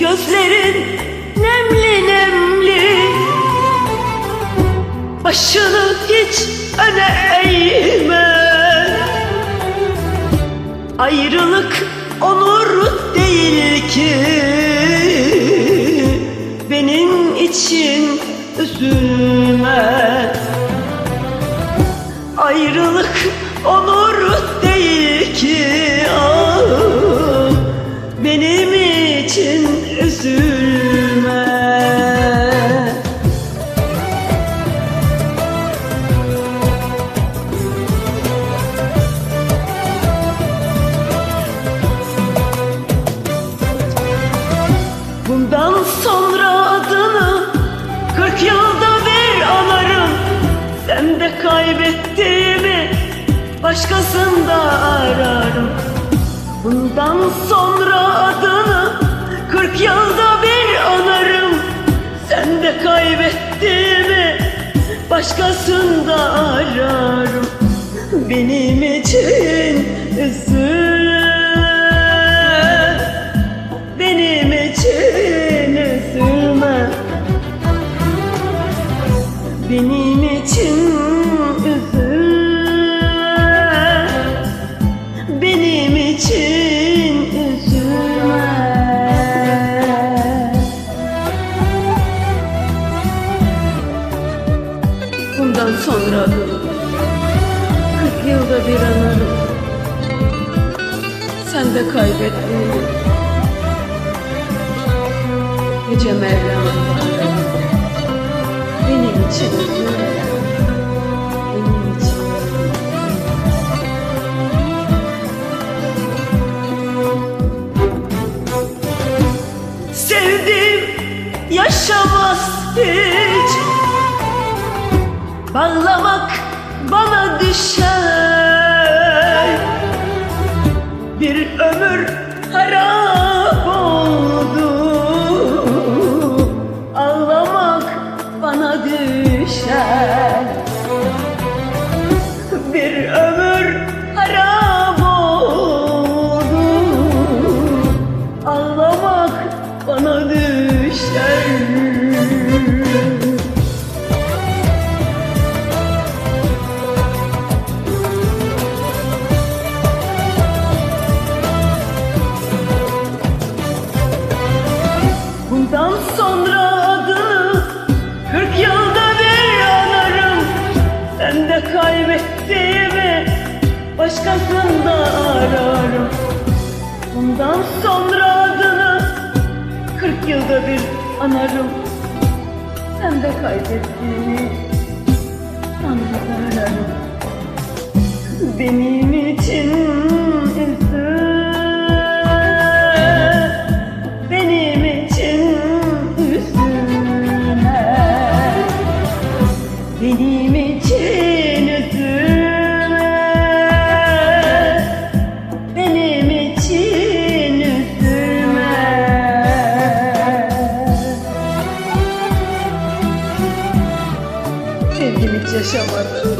Gözlerin nemli nemli. Başını hiç öne eğme. Ayrılık onur değil ki. Benim için üzülme. Ayrılık onur kaybettiğimi başkasında ararım. Bundan sonra adını kırk yılda bir anarım. Sen de kaybettiğimi başkasında ararım. Benim için üzülme benim için üzülme. Benim için De kaybettiğini Yüce Mevlam. Benim için Benim Sevdim yaşamaz hiç. Bağlamak bana düşer ömür harap oldu başkasında ararım. Bundan sonra adını kırk yılda bir anarım. Sen de kaybettiğimi Yaşamadı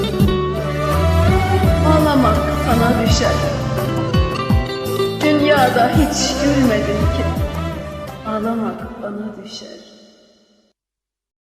Ağlamak sana düşer. Dünyada hiç gülmedin ki. Ağlamak bana düşer